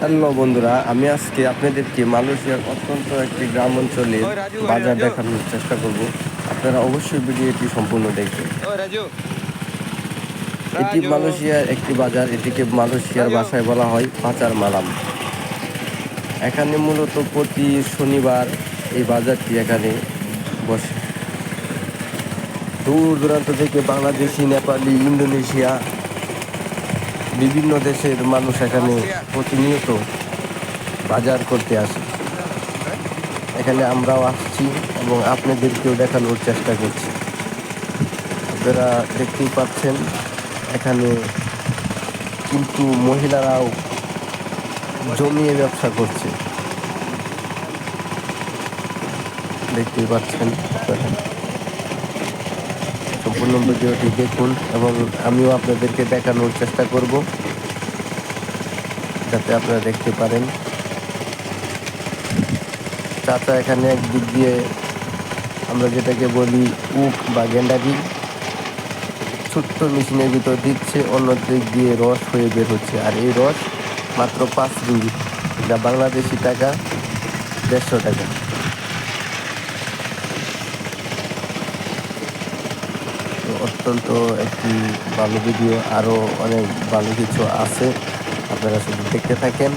Hello বন্ধুরা আমি আজকে আপনাদেরকে মালয়েশিয়ার অত্যন্ত একটি গ্রাম অঞ্চলে বাজার দেখানোর চেষ্টা করব। আপনারা অবশ্যই ভিডিওটি সম্পূর্ণ দেখবেন। এটি মালয়েশিয়ার একটি বাজার এটিকে মালয়েশিয়ার ভাষায় বলা হয় পাচার মালাম। এখানে মূলত প্রতি শনিবার এই বাজারটি এখানে বসে। দূর দূরান্ত থেকে বাংলাদেশি নেপালি ইন্দোনেশিয়া বিভিন্ন দেশের মানুষ এখানে প্রতিনিয়ত বাজার করতে আসে। এখানে আমরাও আসছি এবং আপনাদেরকেও দেখানোর চেষ্টা করছি। আপনারা দেখতেই পাচ্ছেন, এখানে কিন্তু মহিলারাও জমিয়ে ব্যবসা করছে। দেখতেই পাচ্ছেন আপনারা। সম্পূর্ণ ভিডিওটি দেখুন এবং আমিও আপনাদেরকে দেখানোর চেষ্টা করব যাতে আপনারা দেখতে পারেন। চাচা এখানে একদিক দিয়ে আমরা যেটাকে বলি উক বা গেন্ডারি ছোট্ট মেশিনের ভিতর দিচ্ছে, অন্য দিক দিয়ে রস হয়ে বের হচ্ছে। আর এই রস মাত্র পাঁচ রিঙ্গিত যা বাংলাদেশি টাকা, দেড়শো টাকা। অত্যন্ত একটি ভালো ভিডিও আরও অনেক ভালো কিছু আছে। আপনারা শুধু দেখতে থাকেন।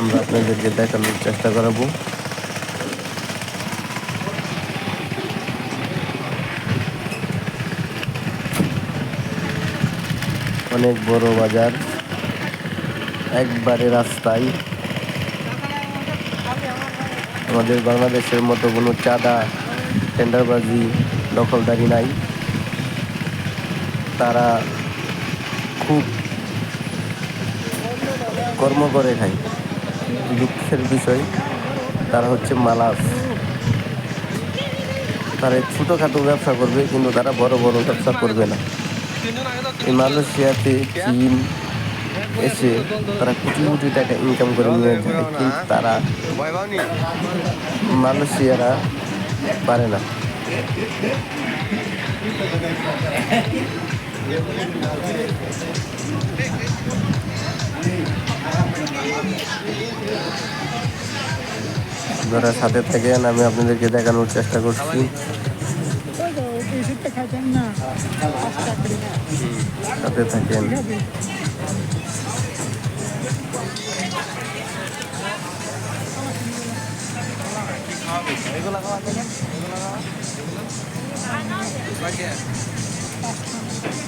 আমরা আপনাদেরকে দেখানোর চেষ্টা করাবো। অনেক বড় বাজার। একবারে রাস্তায়। আমাদের বাংলাদেশের মতো কোনো চাঁদা টেন্ডারবাজি দখলদারি নাই। তারা খুব কর্ম করে খায় দুঃখের বিষয়, তারা হচ্ছে মালাস। তারা ছোটোখাটো ব্যবসা করবে, কিন্তু তারা বড় বড় ব্যবসা করবে না। এই মালয়েশিয়াতে চীন এসে তারা কোটি কোটি টাকা ইনকাম করে নিয়ে যায়, কিন্তু তারা মালয়েশিয়ারা পারে না। আপনারা সাথে থাকেন আমি আপনাদেরকে দেখানোর চেষ্টা করছি। সাথে খাইতেন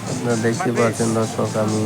আপনারা দেখতে পাচ্ছেন দর্শক আমি